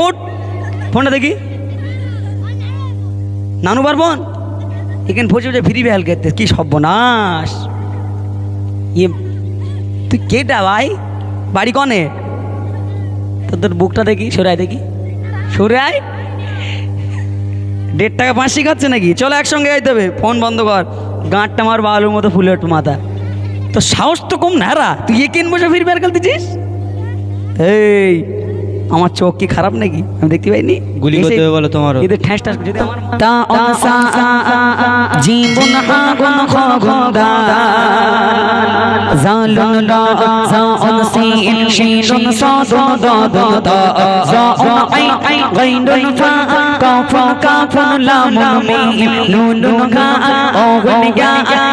ওট ফোনটা দেখি। নানু বারবন, এখানে বসে বসে ফ্রি বেহাল করতে কি সর্বনাশ। ইয়ে তুই কেটা ভাই? বাড়ি কনে? তো তোর বুকটা দেখি, সরাই দেখি। সরাই? দেড় টাকা পাঁচশি খাচ্ছে নাকি? চলো একসঙ্গে যাইতে হবে। ফোন বন্ধ কর। গাঁটটা মার বালুর মতো ফুলে একটু মাথা তো সাহস তো কম না রা। তুই একেন বসে ফির বের খেলতেছিস এই আমার চোখ কি খারাপ নাকি? আমি দেখতে পাইনি। গুলি করতে হবে বলো তোমার এদের ঠ্যাস ঠাস যদি আমার তা অনসা জীবন আগুন খগন্দা জালুন লা জাউন সিন শিনুন সাদুন দাদুন দা জাউন আই আই গাইনুন ফা কাফা কাফা লামুন মিম নুনুন ঘা ওগুন গা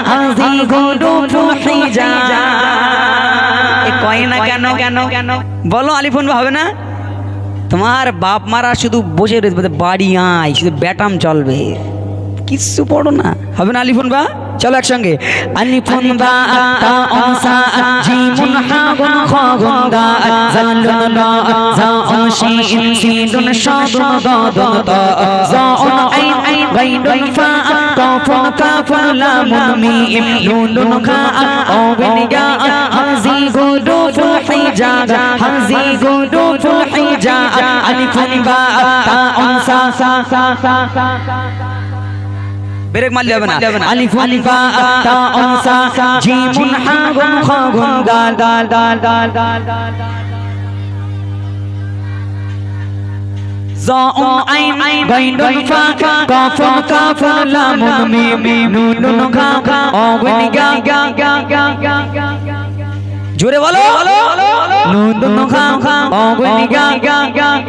হাজি গুডু ফুহিজা এ কয় না কেন? কেন কেন? বলো আলিফোন হবে না? তোমার বাপ মারা শুধু বসে রয়েছে বাড়ি আয় শুধু ব্যাটাম চলবে কিচ্ছু পড়ো না হবে না আলিফোন বা চলো একসঙ্গে আলিফুন বা অনসা জালুন জাউন শিন জাউন গাইনুন ফা লামুন মিম নুনুন গা হাজি হাজি অনসা সা সা সা সা ব্রেক মারলে হবে না। আলিফুন বা তা অনসা জীবন আগুন খগুন দাল দাল দাল দাল দাল দাল জাউন আই আই গাইনুন ফা কাফুন কাফুন লামুন মিম নুনুন ঘা ওগুন গা গা গা গা গা গা জোরে বলো। নুনুন ঘা ওগুন গা গা গা গা গা।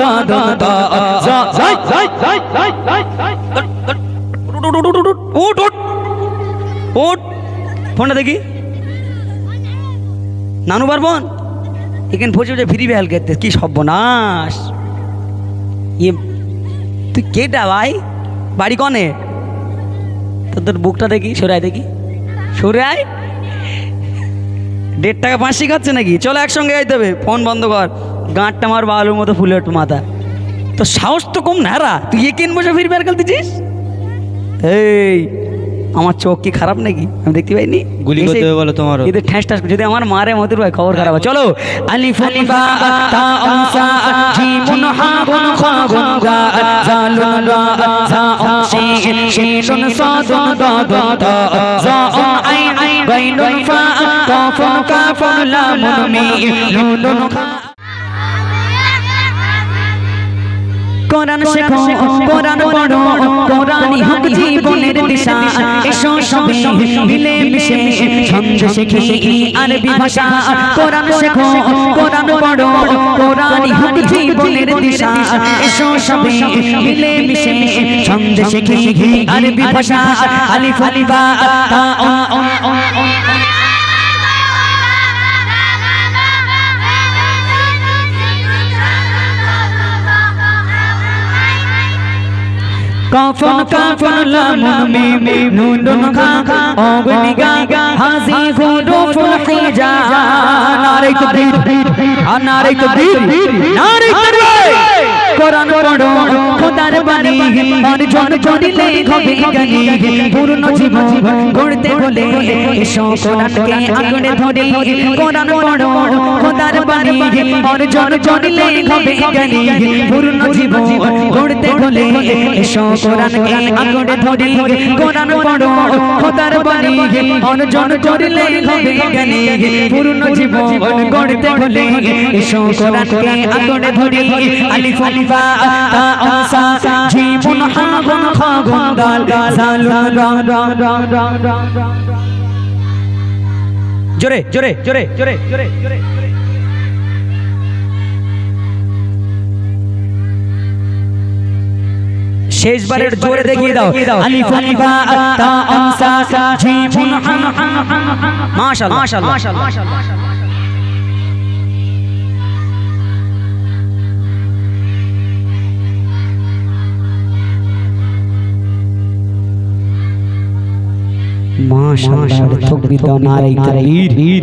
দাদুন দা ফোনটা দেখি। নানু এখানে ফ্রি বেহাল করতে, কি সর্বনাশ। ইয়ে তুই কেটা ভাই? বাড়ি কনে? তোর বুকটা দেখি সরাই দেখি। সরাই দেড় টাকা পাঁচশি খাচ্ছে নাকি? চলো একসঙ্গে যাইতে হবে, ফোন বন্ধ কর। গাঁটটা আমার বালুর মতো ফুলে একটু মাথা তো সাহস তো কম না রা তুই কেন বসে ফির বের খেলতেছিস এই আমার চোখ কি খারাপ নাকি আমি দেখতে পাইনি গুলি করতে হবে বলো তোমারও। এদের ঠ্যাস ঠাস যদি আমার মারে মধুর ভাই খবর খারাপ হয়। চলো আলিফুন বা তা অনসা খগুন গা জালুন রা জাউন শিন শিনুন সাদুন দাদুন দা জাউন আই আই গাইনুন ফা কাফুন কাফুন লামুন মিম নুনুন খা কোরআন শেখো, কোরআন পড়ো, কোরআনই হক জীবনের দিশা। এসো সবে মিলে মিশে ছন্দ শিখি আরবি ভাষা। কোরআন শেখো, কোরআন পড়ো, কোরআনই হক জীবনের দিশা। এসো সবে মিলে মিশে ছন্দ শিখি আরবি ভাষা। আলিফ আলিফ তা অ অ কাফন কাফন লামুন মিম নুনুন খা অগ্নি গা হাজি গুডু ফুলহিজা নারে তকবীর নারে তকবীর নারে তকবীর। কোরআন পড়ো। খোদার বাণী আর জন চড়িলে হবে গানি পূর্ণ জীবন গড়তে হলে এসো কোরআনকে আঁকড়ে ধরে। কোরআন পড়ো। খোদার বাণী আর জন চড়িলে হবে গানি পূর্ণ জীবন গড়তে হলে এসো কোরআনকে আঁকড়ে ধরে। কোরআন পড়ো। খোদার বাণী আর জন চড়িলে হবে গানি পূর্ণ জীবন গড়তে হলে এসো কোরআনকে আঁকড়ে ধরে। আলিফ আলিফ বা তা জীবন হাগুন খাগুন দাল জালুন রা রা রা রা রা রা জোরে জোরে জোরে জোরে জোরে জোরে শেষবারের জোরে দেখিয়ে দাও আলিফুন বা তা আনসা জিমুন হান মাশাআল্লাহ মাশাআল্লাহ মাশাআল্লাহ। তকবীর দাও নারে তাকবীর